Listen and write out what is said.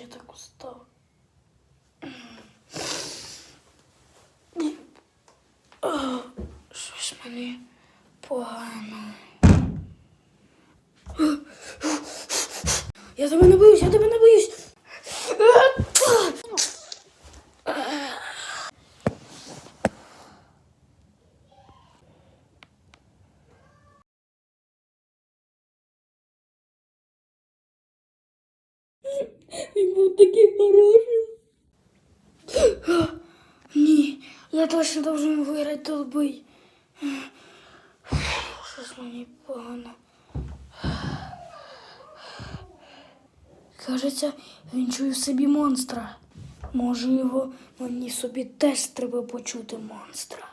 я так устав. Що Щось мені погано. Я тебе не боюсь, я тебе не боюсь. Він був такий хороший. Ні, я точно должен виграти той бой. Щось мені погано. Кажеться, він чує в собі монстра. Може його мені собі теж треба почути монстра.